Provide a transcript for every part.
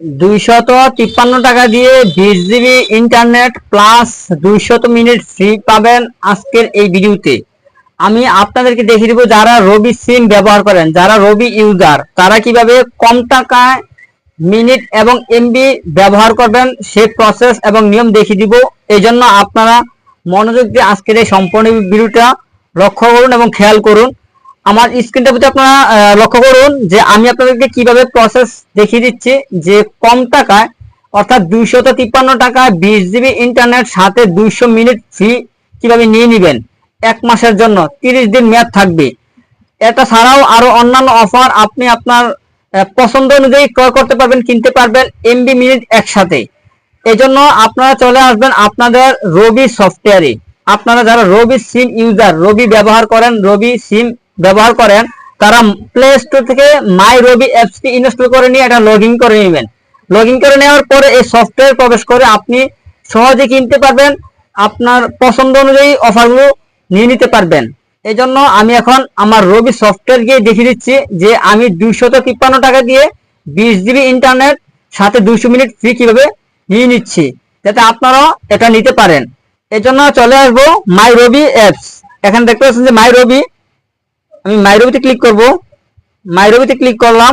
দুইশত তিপ্পান্ন টাকা দিয়ে বিশ জিবি ইন্টারনেট প্লাস দুইশত মিনিট ফ্রি পাবেন আজকের এই ভিডিওতে। আমি আপনাদেরকে দেখিয়ে দিব যারা রবি সিম ব্যবহার করেন, যারা রবি ইউজার তারা কীভাবে কম টাকায় মিনিট এবং এমবি ব্যবহার করবেন, সে প্রসেস এবং নিয়ম দেখিয়ে দিব। এই জন্য আপনারা মনোযোগ দিয়ে আজকের এই সম্পূর্ণ ভিডিওটা লক্ষ্য করুন এবং খেয়াল করুন। আমার স্ক্রিনটা প্রতি আপনারা লক্ষ্য করুন যে আমি আপনাদেরকে কীভাবে প্রসেস দেখিয়ে দিচ্ছি যে কম টাকায়, অর্থাৎ দুইশত তিপ্পান্ন টাকা বিশ জিবি ইন্টারনেট সাথে দুইশো মিনিট ফ্রি কীভাবে নিয়ে নেবেন? এক মাসের জন্য, তিরিশ দিন মেয়াদ থাকবে। এটা ছাড়াও আরও অন্যান্য অফার আপনি আপনার পছন্দ অনুযায়ী ক্রয় করতে পারবেন, কিনতে পারবেন এমবি মিনিট একসাথে। এই জন্য আপনারা চলে আসবেন আপনাদের রবি সফটওয়্যারে আপনারা যারা রবি সিম ইউজার রবি ব্যবহার করেন, রবি সিম ব্যবহার করেন, তারা প্লে স্টোর থেকে মাই রবি অ্যাপসটি ইনস্টল করে নিয়ে এটা লগ করে নেবেন। লগ করে নেওয়ার পরে এই সফটওয়্যার প্রবেশ করে আপনি সহজে কিনতে পারবেন, আপনার পছন্দ অনুযায়ী অফারগুলো নিয়ে নিতে পারবেন। এই জন্য আমি এখন আমার রবি সফটওয়্যার গিয়ে দেখিয়ে দিচ্ছি যে আমি দুইশত তিপ্পান্ন টাকা দিয়ে বিশ জিবি ইন্টারনেট সাথে দুইশো মিনিট ফ্রি কীভাবে নিয়ে নিচ্ছি, যাতে আপনারাও এটা নিতে পারেন। এই জন্য চলে আসব মাই রবি অ্যাপস এখানে দেখতে পাচ্ছেন যে মাই রবি আমি মাই রবিতে ক্লিক করব। মাই রবিতে ক্লিক করলাম।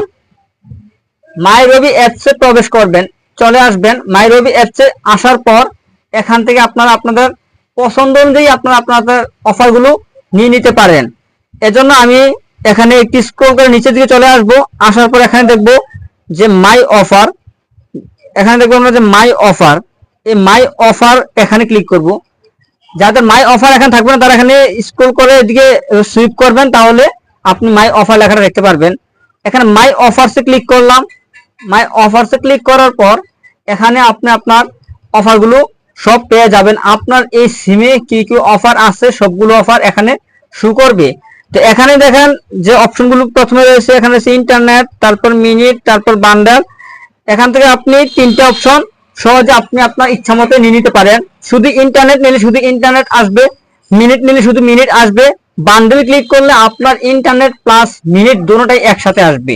মাইরবি অ্যাপসে প্রবেশ করবেন, চলে আসবেন। মাইরবি অ্যাপসে আসার পর এখান থেকে আপনারা আপনাদের পছন্দ অনুযায়ী আপনারা আপনাদের অফারগুলো নিয়ে নিতে পারেন। এজন্য আমি এখানে একটি স্ক্রল করে নিচের দিকে চলে আসব। আসার পর এখানে দেখব যে মাই অফার এখানে দেখব আমরা যে মাই অফার এই মাই অফার এখানে ক্লিক করব। যাদের মাই অফার এখানে থাকবে না, তারা এখানে স্ক্রল করে এদিকে সুইপ করবেন, তাহলে আপনি মাই অফার লেখাটা দেখতে পারবেন। এখানে মাই অফারসে ক্লিক করলাম। মাই অফারসে ক্লিক করার পর এখানে আপনি আপনার অফারগুলো সব পেয়ে যাবেন। আপনার এই সিমে কি কি অফার আছে, সবগুলো অফার এখানে শু করবে। তো এখানে দেখেন যে অপশনগুলো প্রথমে রয়েছে, এখানে রয়েছে ইন্টারনেট তারপর মিনিট তারপর বান্ডাল এখান থেকে আপনি তিনটে অপশন সহজে আপনি আপনার ইচ্ছা মতো নিয়ে নিতে পারেন। শুধু ইন্টারনেট নিলে শুধু ইন্টারনেট আসবে মিনিট নিলে শুধু মিনিট আসবে। বান্ডেল ক্লিক করলে আপনার ইন্টারনেট প্লাস মিনিট দুটোটাই একসাথে আসবে।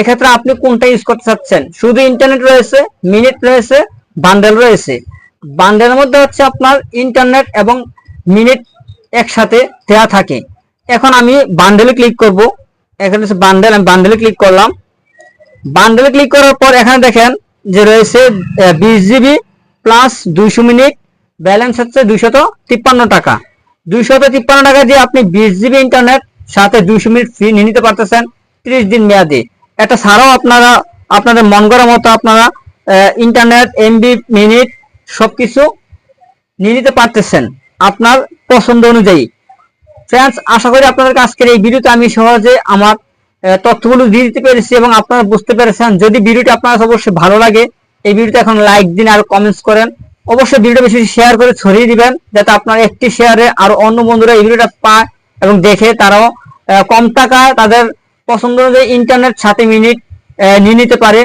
এক্ষেত্রে আপনি কোনটা ইউজ করতে চাচ্ছেন? শুধু ইন্টারনেট রয়েছে মিনিট রয়েছে বান্ডেল রয়েছে। বান্ডেলের মধ্যে হচ্ছে আপনার ইন্টারনেট এবং মিনিট একসাথে দেওয়া থাকে। এখন আমি বান্ডেলে ক্লিক করব। এখানে হচ্ছে বান্ডেল আমি বান্ডেলে ক্লিক করলাম। বান্ডেলে ক্লিক করার পর এখানে দেখেন যে রয়েছে বিশ জিবি প্লাস দুইশো মিনিট ব্যালেন্স হচ্ছে দুইশত তিপ্পান্ন টাকা। দুইশত তিপ্পান্ন টাকা দিয়ে আপনি বিশ জিবি ইন্টারনেট সাথে দুইশো মিনিট ফ্রি নিয়ে নিতে পারতেছেন ত্রিশ দিন মেয়াদে। এটা ছাড়াও আপনারা, আপনাদের মন করার মতো আপনারা ইন্টারনেট এমবি মিনিট সবকিছু নিয়ে নিতে পারতেছেন আপনার পছন্দ অনুযায়ী। ফ্রেন্ডস আশা করি আপনাদের আজকের এই ভিডিওতে আমি সহজে আমার তথ্যগুলো দিয়ে দিতে পেরেছি এবং আপনারা বুঝতে পেরেছেন। যদি ভিডিওটি আপনার অবশ্যই ভালো লাগে, এই ভিডিওতে এখন লাইক দিন আর কমেন্টস করেন। অবশ্যই ভিডিওটা বেশি শেয়ার করে ছড়িয়ে দিবেন, যাতে আপনার একটি শেয়ারে আর অন্য বন্ধুরা এই ভিডিওটা পায় এবং দেখে তারাও কম টাকা তাদের পছন্দ অনুযায়ী ইন্টারনেট সাথে মিনিট নিয়ে নিতে পারে।